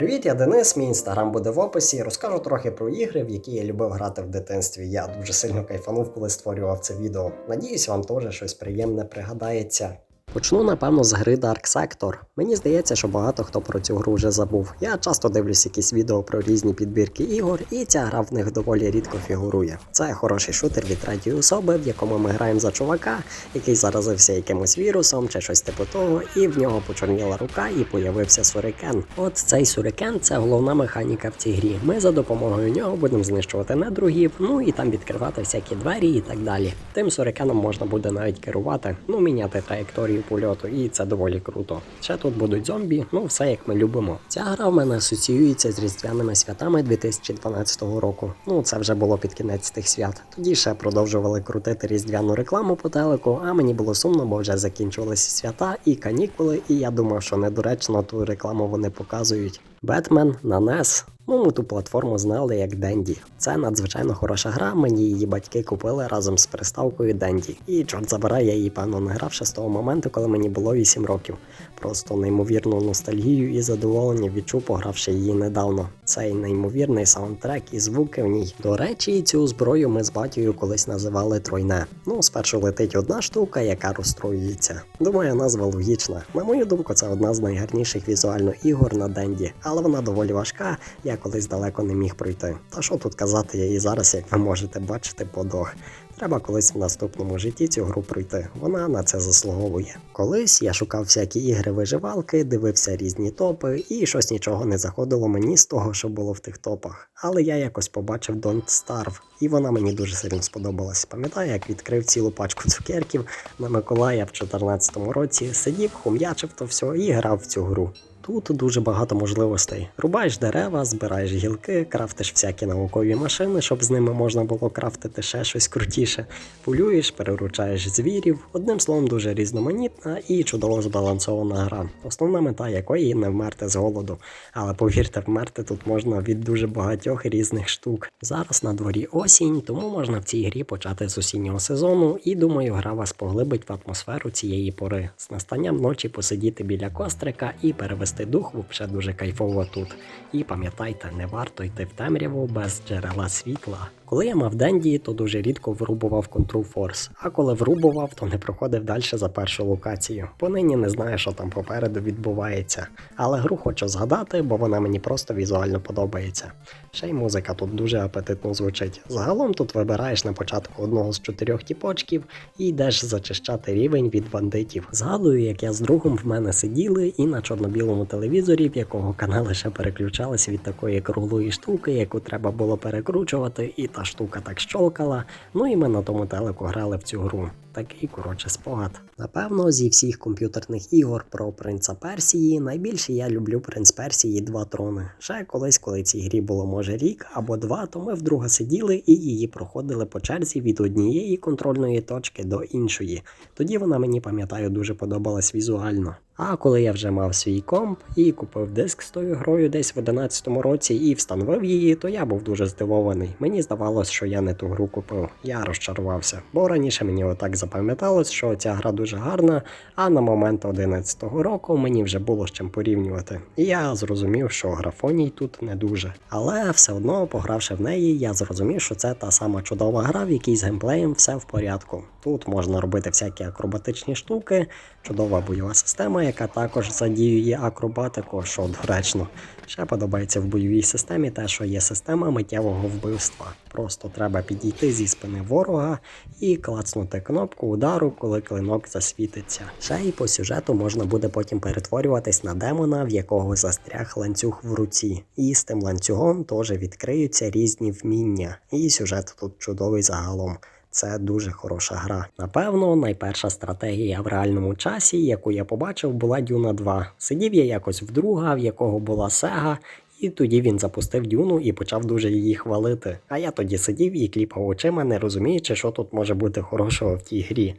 Привіт, я Денис. Мій інстаграм буде в описі. Розкажу трохи про ігри, в які я любив грати в дитинстві. Я дуже сильно кайфанув, коли створював це відео. Надіюсь, вам теж щось приємне пригадається. Почну, напевно, з гри Dark Sector. Мені здається, що багато хто про цю гру вже забув. Я часто дивлюсь якісь відео про різні підбірки ігор, і ця гра в них доволі рідко фігурує. Це хороший шутер від третьої особи, в якому ми граємо за чувака, який заразився якимось вірусом чи щось типу того, і в нього почорніла рука і появився сурикен. От цей сурикен це головна механіка в цій грі. Ми за допомогою нього будемо знищувати недругів, ну і там відкривати всякі двері і так далі. Тим сурикеном можна буде навіть керувати, ну міняти траєкторію польоту, і це доволі круто. Ще тут будуть зомбі, ну все як ми любимо. Ця гра в мене асоціюється з різдвяними святами 2012 року. Ну це вже було під кінець тих свят. Тоді ще продовжували крутити різдвяну рекламу по телеку, а мені було сумно, бо вже закінчувалися свята і канікули, і я думав, що недоречно ту рекламу вони показують. Бетмен на NES. Ну, ми ту платформу знали як Денді. Це надзвичайно хороша гра. Мені її батьки купили разом з приставкою Денді. І чорт забирай, я її певно не грав ще з того моменту, коли мені було 8 років. Просто неймовірну ностальгію і задоволення відчув, погравши її недавно. Цей неймовірний саундтрек і звуки в ній. До речі, цю зброю ми з батькою колись називали тройне. Ну, спершу летить одна штука, яка розстроюється. Думаю, назва логічна. На мою думку, це одна з найгарніших візуально ігор на Денді, але вона доволі важка. Я колись далеко не міг пройти. Та що тут казати, я і зараз, як ви можете бачити, подох. Треба колись в наступному житті цю гру пройти. Вона на це заслуговує. Колись я шукав всякі ігри виживалки, дивився різні топи, і щось нічого не заходило мені з того, що було в тих топах. Але я якось побачив Don't Starve, і вона мені дуже сильно сподобалась. Пам'ятаю, як відкрив цілу пачку цукерків на Миколая в 2014 році, сидів, хум'ячив то все і грав в цю гру. Тут дуже багато можливостей. Рубаєш дерева, збираєш гілки, крафтиш всякі наукові машини, щоб з ними можна було крафтити ще щось крутіше. Полюєш, переручаєш звірів. Одним словом, дуже різноманітна і чудово збалансована гра. Основна мета якої не вмерти з голоду. Але повірте, вмерти тут можна від дуже багатьох різних штук. Зараз на дворі осінь, тому можна в цій грі почати з осіннього сезону, і думаю, гра вас поглибить в атмосферу цієї пори. З настанням ночі посидіти біля кострика і перевести дух взагалі дуже кайфово тут. І пам'ятайте, не варто йти в темряву без джерела світла. Коли я мав Денді, то дуже рідко врубував Control Force, а коли врубував, то не проходив далі за першу локацію. Понині не знаю, що там попереду відбувається. Але гру хочу згадати, бо вона мені просто візуально подобається. Ще й музика тут дуже апетитно звучить. Загалом тут вибираєш на початку одного з чотирьох тіпочків і йдеш зачищати рівень від бандитів. Згадую, як я з другом в мене сиділи і на чорно-білому телевізорі, в якого канали ще переключалися від такої круглої штуки, яку треба було перекручувати, і та штука так щолкала. Ну і ми на тому телеку грали в цю гру. Такий коротше спогад. Напевно, зі всіх комп'ютерних ігор про принца Персії найбільше я люблю принц Персії два трони. Ще колись, коли цій грі було може рік або два, то ми вдруге сиділи і її проходили по черзі від однієї контрольної точки до іншої. Тоді вона мені пам'ятаю дуже подобалась візуально. А коли я вже мав свій комп і купив диск з тою грою десь в 11 році і встановив її, то я був дуже здивований. Мені здавалось, що я не ту гру купив. Я розчарувався, бо раніше мені отак запам'яталось, що ця гра дуже гарна, а на момент 11 року мені вже було з чим порівнювати. І я зрозумів, що графоній тут не дуже. Але все одно, погравши в неї, я зрозумів, що це та сама чудова гра, в якій з геймплеєм все в порядку. Тут можна робити всякі акробатичні штуки, чудова бойова система, яка також задіює акробатику, що доречно. Ще подобається в бойовій системі те, що є система миттєвого вбивства. Просто треба підійти зі спини ворога і клацнути кнопку удару, коли клинок засвітиться. Ще й по сюжету можна буде потім перетворюватись на демона, в якого застряг ланцюг в руці. І з тим ланцюгом теж відкриються різні вміння. І сюжет тут чудовий загалом. Це дуже хороша гра. Напевно, найперша стратегія в реальному часі, яку я побачив, була Дюна 2. Сидів я якось в друга, в якого була Сега, і тоді він запустив Дюну і почав дуже її хвалити. А я тоді сидів і кліпав очима, не розуміючи, що тут може бути хорошого в тій грі.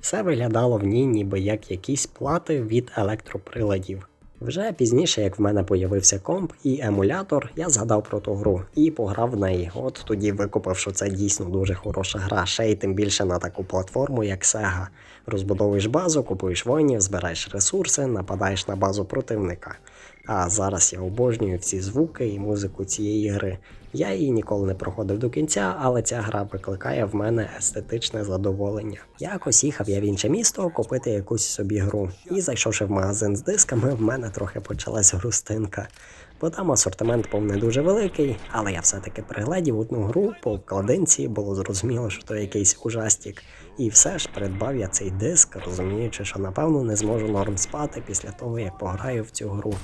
Все виглядало в ній, ніби як якісь плати від електроприладів. Вже пізніше, як в мене появився комп і емулятор, я згадав про ту гру і пограв в неї. От тоді викупив, що це дійсно дуже хороша гра, ще й тим більше на таку платформу, як Sega. Розбудовуєш базу, купуєш воїнів, збираєш ресурси, нападаєш на базу противника. А зараз я обожнюю всі звуки і музику цієї гри. Я її ніколи не проходив до кінця, але ця гра викликає в мене естетичне задоволення. Якось їхав я в інше місто купити якусь собі гру. І зайшовши в магазин з дисками, в мене трохи почалась грустинка. Бо там асортимент був не дуже великий, але я все-таки пригледів одну гру по вкладинці, було зрозуміло, що то якийсь ужастік. І все ж придбав я цей диск, розуміючи, що напевно не зможу норм спати після того, як пограю в цю гру.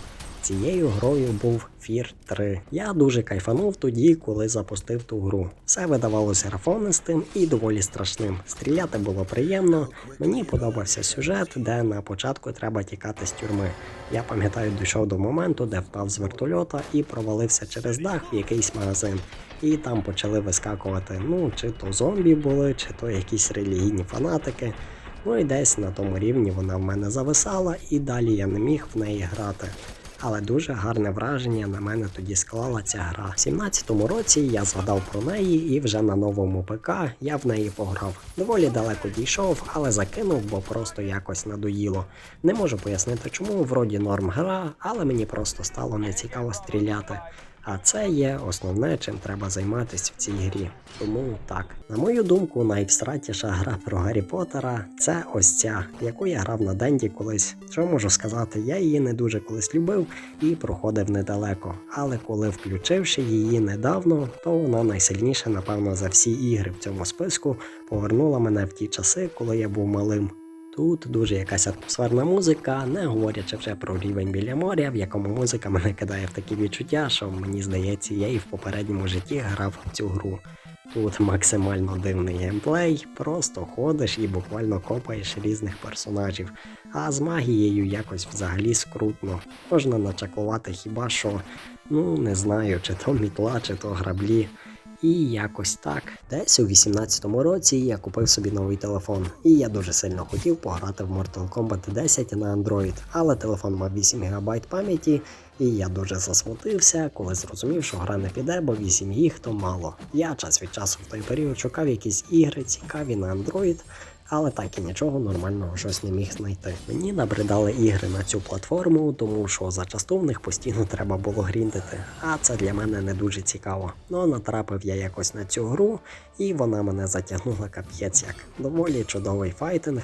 Цією грою був Fear 3. Я дуже кайфанув тоді, коли запустив ту гру. Все видавалося графонистим і доволі страшним. Стріляти було приємно. Мені подобався сюжет, де на початку треба тікати з тюрми. Я пам'ятаю, дійшов до моменту, де впав з вертольота і провалився через дах в якийсь магазин. І там почали вискакувати, ну, чи то зомбі були, чи то якісь релігійні фанатики. Ну і десь на тому рівні вона в мене зависала, і далі я не міг в неї грати. Але дуже гарне враження на мене тоді склала ця гра. В 17-му році я згадав про неї і вже на новому ПК я в неї пограв. Доволі далеко дійшов, але закинув, бо просто якось надоїло. Не можу пояснити, чому вроді норм гра, але мені просто стало нецікаво стріляти. А це є основне, чим треба займатися в цій грі. Тому так, на мою думку, найвсратіша гра про Гаррі Поттера – це ось ця, яку я грав на Денді колись. Що можу сказати, я її не дуже колись любив і проходив недалеко. Але коли включивши її недавно, то вона найсильніша, напевно, за всі ігри в цьому списку повернула мене в ті часи, коли я був малим. Тут дуже якась атмосферна музика, не говорячи вже про рівень біля моря, в якому музика мене кидає в такі відчуття, що мені здається, я і в попередньому житті грав в цю гру. Тут максимально дивний геймплей, просто ходиш і буквально копаєш різних персонажів. А з магією якось взагалі скрутно. Можна начаклувати хіба що, ну не знаю, чи то мітла, чи то граблі. І якось так. Десь у 18-му році я купив собі новий телефон, і я дуже сильно хотів пограти в Mortal Kombat 10 на Android, але телефон мав 8 ГБ пам'яті, і я дуже засмутився, коли зрозумів, що гра не піде, бо 8 їх то мало. Я час від часу в той період шукав якісь ігри цікаві на Android. Але так і нічого нормального щось не міг знайти. Мені набридали ігри на цю платформу, тому що зачасту в них постійно треба було гріндити. А це для мене не дуже цікаво. Ну натрапив я якось на цю гру, і вона мене затягнула кап'єць як доволі чудовий файтинг.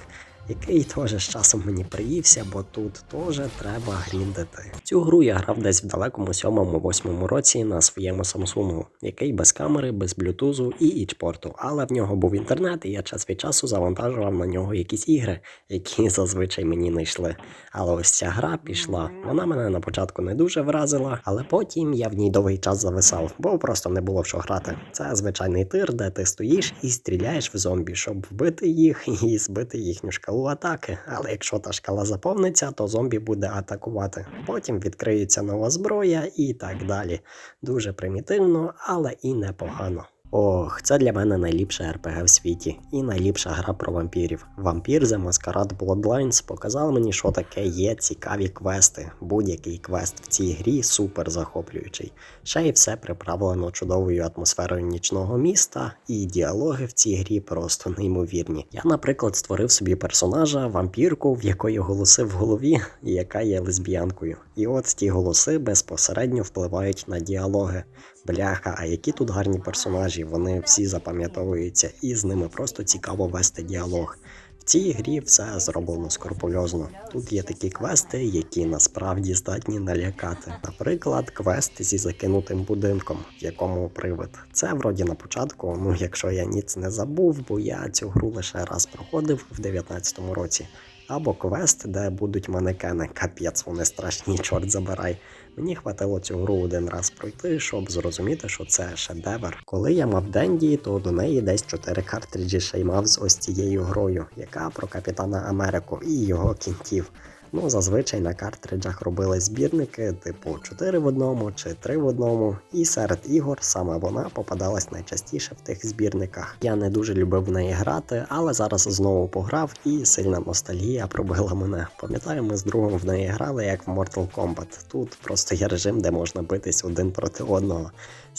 Який теж з часом мені приївся, бо тут теж треба гріндити. Цю гру я грав десь в далекому 7-8 році на своєму Samsung, який без камери, без блютузу і ічпорту. Але в нього був інтернет, і я час від часу завантажував на нього якісь ігри, які зазвичай мені не йшли. Але ось ця гра пішла. Вона мене на початку не дуже вразила, але потім я в ній довгий час зависав, бо просто не було в що грати. Це звичайний тир, де ти стоїш і стріляєш в зомбі, щоб вбити їх і збити їхню шкалу атаки. Але якщо та шкала заповниться, то зомбі буде атакувати. Потім відкриється нова зброя і так далі. Дуже примітивно, але і непогано. Ох, це для мене найліпша РПГ в світі і найліпша гра про вампірів. Вампір The Masquerade Bloodlines показав мені, що таке є цікаві квести. Будь-який квест в цій грі супер захоплюючий. Ще й все приправлено чудовою атмосферою нічного міста, і діалоги в цій грі просто неймовірні. Я, наприклад, створив собі персонажа, вампірку, в якої голоси в голові, яка є лесбіянкою. І от ті голоси безпосередньо впливають на діалоги. Бляха, а які тут гарні персонажі, вони всі запам'ятовуються, і з ними просто цікаво вести діалог. В цій грі все зроблено скрупульозно. Тут є такі квести, які насправді здатні налякати. Наприклад, квест зі закинутим будинком, в якому привид. Це вроді на початку, ну якщо я ніц не забув, бо я цю гру лише раз проходив в 19-му році. Або квест, де будуть манекени. Капець, вони страшні, чорт забирай. Мені хватило цю гру один раз пройти, щоб зрозуміти, що це шедевр. Коли я мав Денді, то до неї десь 4 картриджі ще й мав з ось цією грою, яка про Капітана Америку і його кінтів. Ну, зазвичай на картриджах робили збірники, типу 4 в одному чи 3 в одному. І серед ігор саме вона попадалась найчастіше в тих збірниках. Я не дуже любив в неї грати, але зараз знову пограв і сильна ностальгія пробила мене. Пам'ятаю, ми з другом в неї грали як в Mortal Kombat. Тут просто є режим, де можна битись один проти одного.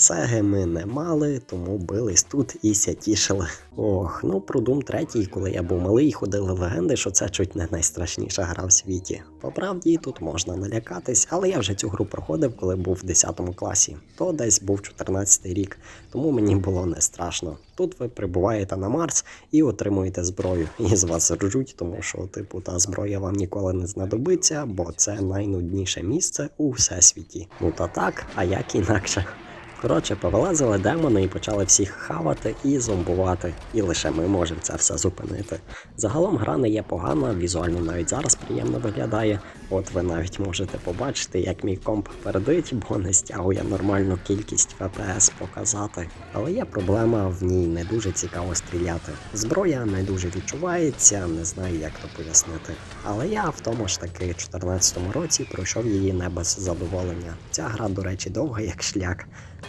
Сеги ми не мали, тому бились тут і ся тішили. Ох, ну про Doom 3, коли я був малий, ходили легенди, що це чуть не найстрашніша гра в світі. По правді тут можна налякатись, але я вже цю гру проходив, коли був в 10 класі. То десь був 14 рік, тому мені було не страшно. Тут ви прибуваєте на Марс і отримуєте зброю. І з вас ржуть, тому що, типу, та зброя вам ніколи не знадобиться, бо це найнудніше місце у всесвіті. Ну та так, а як інакше. Коротше, повилазили демони і почали всіх хавати і зомбувати. І лише ми можемо це все зупинити. Загалом гра не є погана, візуально навіть зараз приємно виглядає. От ви навіть можете побачити, як мій комп передить, бо не стягує нормальну кількість FPS показати. Але є проблема, в ній не дуже цікаво стріляти. Зброя не дуже відчувається, не знаю, як то пояснити. Але я в тому ж таки 14-му році пройшов її не без задоволення. Ця гра, до речі, довга як шлях.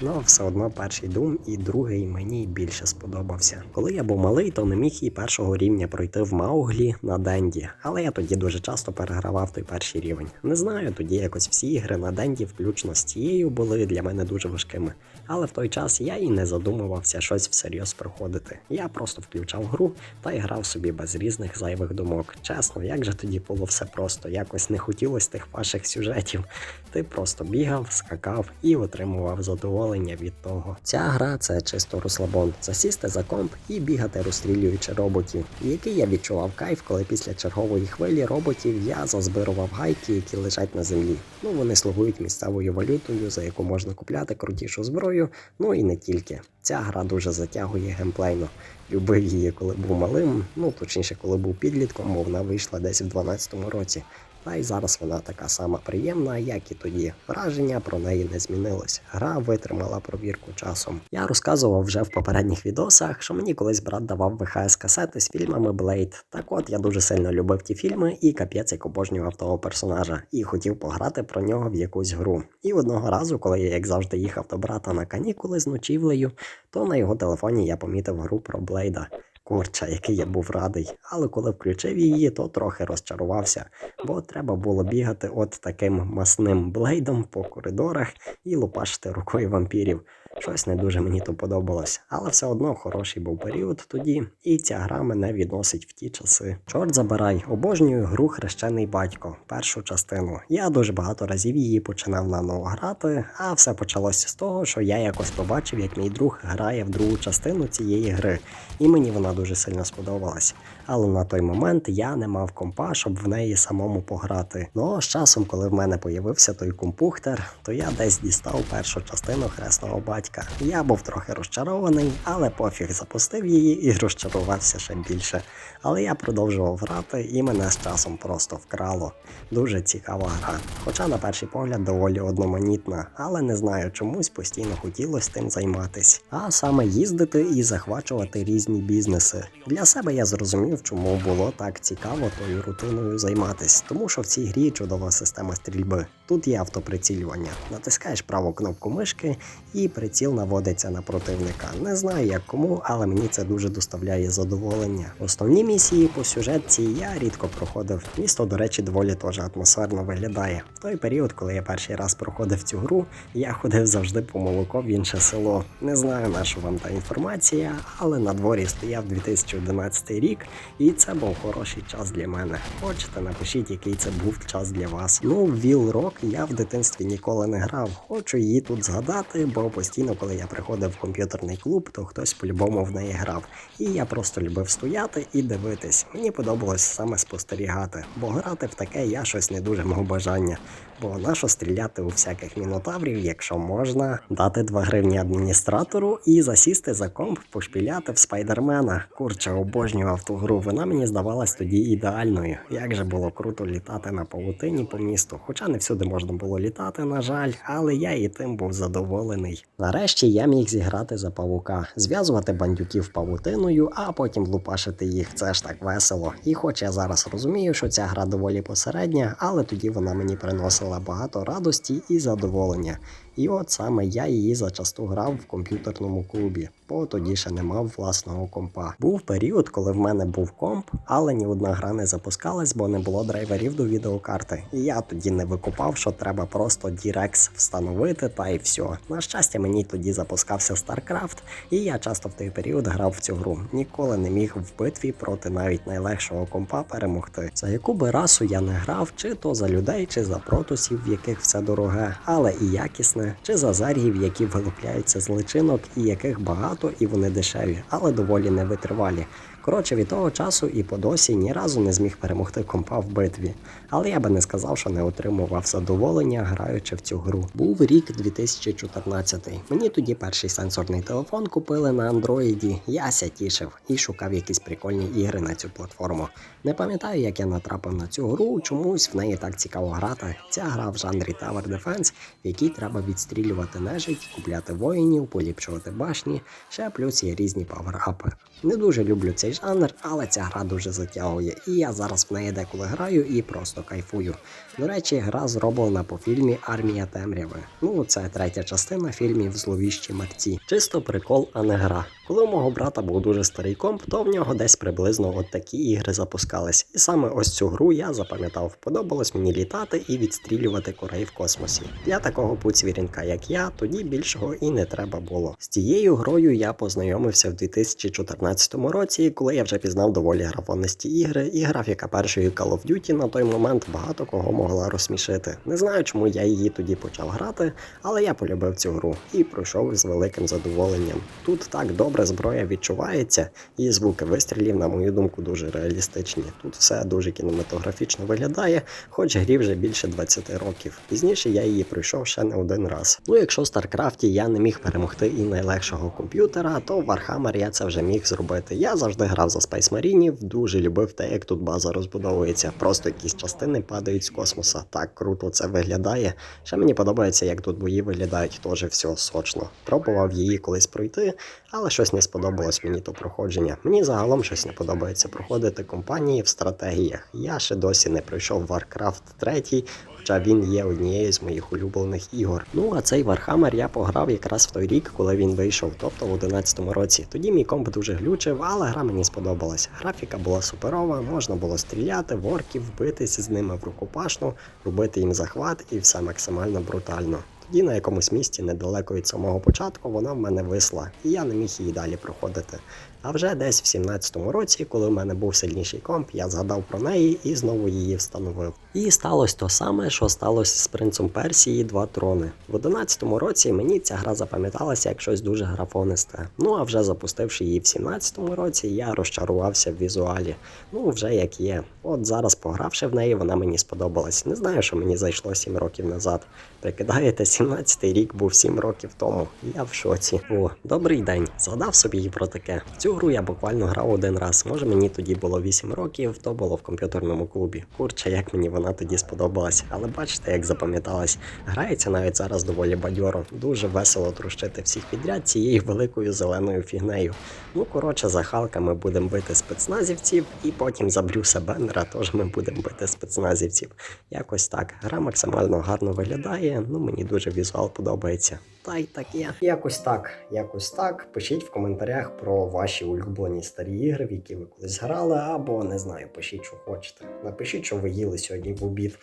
Ну, все одно перший Doom і другий мені більше сподобався. Коли я був малий, то не міг і першого рівня пройти в Мауглі на Денді, але я тоді дуже часто перегравав той перший рівень. Не знаю, тоді якось всі ігри на Денді, включно з цією, були для мене дуже важкими. Але в той час я і не задумувався щось всерйоз проходити. Я просто включав гру та грав собі без різних зайвих думок. Чесно, як же тоді було все просто, якось не хотілося тих ваших сюжетів. Ти просто бігав, скакав і отримував задоволення від того. Ця гра це чисто розслабон. Засісти за комп і бігати, розстрілюючи роботів, який я відчував кайф, коли після чергової хвилі роботів я зазбирував гайки, які лежать на землі. Ну вони слугують місцевою валютою, за яку можна купляти крутішу зброю. Ну і не тільки. Ця гра дуже затягує геймплейно. Любив її, коли був малим, ну точніше, коли був підлітком, бо вона вийшла десь в 12-му році. Та й зараз вона така сама приємна, як і тоді. Враження про неї не змінилось. Гра витримала провірку часом. Я розказував вже в попередніх відосах, що мені колись брат давав ВХС касети з фільмами Блейд. Так от я дуже сильно любив ті фільми і капець як обожнював того персонажа, і хотів пограти про нього в якусь гру. І одного разу, коли я, як завжди, їхав до брата на канікули з ночівлею, то на його телефоні я помітив гру про Блейда. Курча, який я був радий, але коли включив її, то трохи розчарувався, бо треба було бігати от таким масним блейдом по коридорах і лопашити рукою вампірів. Щось не дуже мені то подобалось, але все одно хороший був період тоді, і ця гра мене відносить в ті часи. Чорт забирай, обожнюю гру Хрещений батько, першу частину. Я дуже багато разів її починав наново грати, а все почалося з того, що я якось побачив, як мій друг грає в другу частину цієї гри, і мені вона дуже сильно сподобалась. Але на той момент я не мав компа, щоб в неї самому пограти. Ну а з часом, коли в мене появився той компухтер, то я десь дістав першу частину хресного батька. Я був трохи розчарований, але пофіг запустив її і розчарувався ще більше. Але я продовжував грати і мене з часом просто вкрало. Дуже цікава гра. Хоча на перший погляд доволі одноманітна, але не знаю, чомусь постійно хотілося тим займатись. А саме їздити і захвачувати різні бізнеси. Для себе я зрозумів, чому було так цікаво тою рутиною займатись, тому що в цій грі чудова система стрільби. Тут є автоприцілювання. Натискаєш праву кнопку мишки і приціл наводиться на противника. Не знаю як кому, але мені це дуже доставляє задоволення. Основні місії по сюжетці я рідко проходив. Місто, до речі, доволі теж атмосферно виглядає. В той період, коли я перший раз проходив цю гру, я ходив завжди по молоко в інше село. Не знаю, на що вам та інформація, але на дворі стояв 2011 рік, і це був хороший час для мене. Хочете, напишіть, який це був час для вас. Ну, Віл Рок я в дитинстві ніколи не грав. Хочу її тут згадати, бо постійно, коли я приходив в комп'ютерний клуб, то хтось по-любому в неї грав. І я просто любив стояти і дивитись. Мені подобалось саме спостерігати, бо грати в таке я щось не дуже мав бажання. Бо нащо стріляти у всяких мінотаврів, якщо можна дати 2 гривні адміністратору і засісти за комп, пошпіляти в спайдермена. Курча, обожнював ту гру. Вона мені здавалась тоді ідеальною. Як же було круто літати на павутині по місту. Хоча не всюди можна було літати, на жаль, але я і тим був задоволений. Нарешті я міг зіграти за павука, зв'язувати бандюків павутиною, а потім лупашити їх. Це ж так весело. І хоч я зараз розумію, що ця гра доволі посередня, але тоді вона мені приносила багато радості і задоволення. І от саме я її зачасту грав в комп'ютерному клубі, бо тоді ще не мав власного компа. Був період, коли в мене був комп, але ні одна гра не запускалась, бо не було драйверів до відеокарти. І я тоді не викупав, що треба просто DirectX встановити та й все. На щастя, мені тоді запускався StarCraft, і я часто в той період грав в цю гру. Ніколи не міг в битві проти навіть найлегшого компа перемогти. За яку би расу я не грав, чи то за людей, чи за протусів, в яких все дороге, але і якісне, чи за зергів, які вилупляються з личинок, і яких багато, і вони дешеві, але доволі невитривалі. Коротше, від того часу і по досі ні разу не зміг перемогти компа в битві. Але я би не сказав, що не отримував задоволення, граючи в цю гру. Був рік 2014. Мені тоді перший сенсорний телефон купили на андроїді. Я ся тішив і шукав якісь прикольні ігри на цю платформу. Не пам'ятаю, як я натрапив на цю гру, чомусь в неї так цікаво грати. Ця гра в жанрі Tower Defense, в якій треба відстрілювати нежить, купляти воїнів, поліпшувати башні, ще плюс є різні паверапи. Не дуже люблю цей жанр, але ця гра дуже затягує, і я зараз в неї деколи граю і просто кайфую. До речі, гра зроблена по фільмі Армія темряви. Ну, це третя частина фільмів Зловіщі мерці. Чисто прикол, а не гра. Коли у мого брата був дуже старий комп, то в нього десь приблизно от такі ігри запускались. І саме ось цю гру я запам'ятав. Подобалось мені літати і відстрілювати корей в космосі. Для такого пуцвірінка, як я, тоді більшого і не треба було. З цією грою я познайомився в 2014 році, коли я вже пізнав доволі графонисті ігри, і графіка першої Call of Duty на той момент багато кого могла розсмішити. Не знаю, чому я її тоді почав грати, але я полюбив цю гру і пройшов з великим задоволенням. Тут так добре зброя відчувається, і звуки вистрілів, на мою думку, дуже реалістичні. Тут все дуже кінематографічно виглядає, хоч грі вже більше 20 років. Пізніше я її пройшов ще не один раз. Ну, якщо в Старкрафті я не міг перемогти і найлегшого комп'ютера, то в Warhammer я це вже міг зробити. Я завжди грав за Space Marine, дуже любив те, як тут база розбудовується. Просто якісь частини падають з космоса. Так круто це виглядає. Ще мені подобається, як тут бої виглядають теж все сочно. Пробував її колись пройти, але щось не сподобалось мені то проходження. Мені загалом щось не подобається проходити компанії в стратегіях. Я ще досі не пройшов Warcraft 3, хоча він є однією з моїх улюблених ігор. Ну а цей Warhammer я пограв якраз в той рік, коли він вийшов, тобто в 11 році. Тоді мій комп дуже глючив, але гра мені сподобалась. Графіка була суперова, можна було стріляти, ворків, битися з ними в рукопашну, робити їм захват і все максимально брутально. Тоді на якомусь місці недалеко від самого початку вона в мене висла, і я не міг її далі проходити. А вже десь в 17-му році, коли в мене був сильніший комп, я згадав про неї і знову її встановив. І сталося то саме, що сталося з принцем Персії Два трони. В 11-му році мені ця гра запам'яталася як щось дуже графонисте. Ну а вже запустивши її в 17-му році, я розчарувався в візуалі. Ну, вже як є. От зараз, погравши в неї, вона мені сподобалась. Не знаю, що мені зайшло 7 років назад. Прикидаєте, 17-й рік був 7 років тому. Я в шоці. О, добрий день. Згадав собі і про таке. Цю гру я буквально грав один раз. Може мені тоді було 8 років, то було в комп'ютерному клубі. Курча, як мені вона тоді сподобалась. Але бачите, як запам'яталась. Грається навіть зараз доволі бадьоро. Дуже весело трощити всіх підряд цією великою зеленою фігнею. Ну, коротше, за Халка ми будемо бити спецназівців, і потім за Брюса Беннера теж ми будемо бити спецназівців. Якось так. Гра максимально гарно виглядає. Ну мені дуже візуал подобається. Та й таке. Якось так, якось так. Пишіть в коментарях про ваші улюблені старі ігри, в які ви колись грали, або не знаю, пишіть, що хочете. Напишіть, що ви їли сьогодні в обід.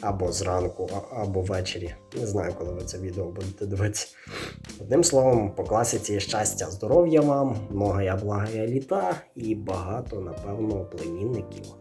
Або зранку, або ввечері. Не знаю, коли ви це відео будете дивитися. Одним словом, по класиці щастя, здоров'я вам, многая благая літа і багато, напевно, племінників.